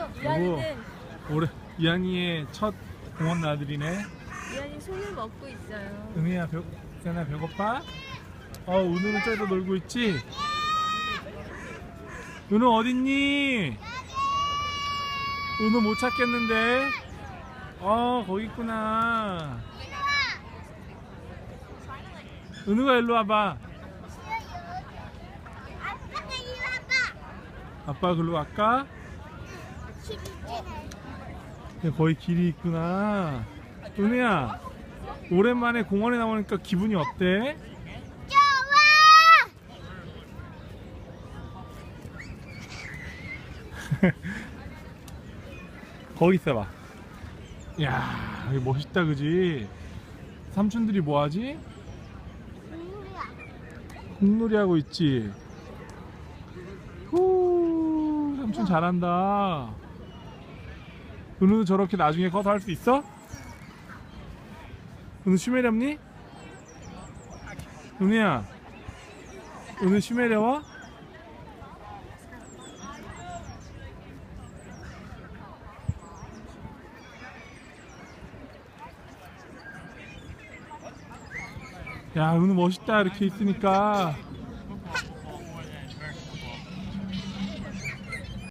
또 이한이는 올해 이한이의 첫 공원 나들이네. 이한이 손을 먹고 있어요. 은혜야, 배, 은혜야 배고파? 어, 은우는 저기서 놀고 있지? 은우 어딨니? 은우 못 찾겠는데? 어, 거기 있구나. 은우가 일로 와봐. 아빠 글로 갈까? 와봐. 거기 길이 있구나. 은혜야, 오랜만에 공원에 나오니까 기분이 어때? 좋아. 거기 있어봐. 야, 여기 멋있다, 그지? 삼촌들이 뭐 하지? 공놀이 하고 있지? 후, 삼촌 잘한다. 은우도 저렇게 나중에 커서 할 수 있어? 은우 쉬매렵니? 은우야, 은우 쉬매려워? 야, 은우 멋있다. 이렇게 있으니까.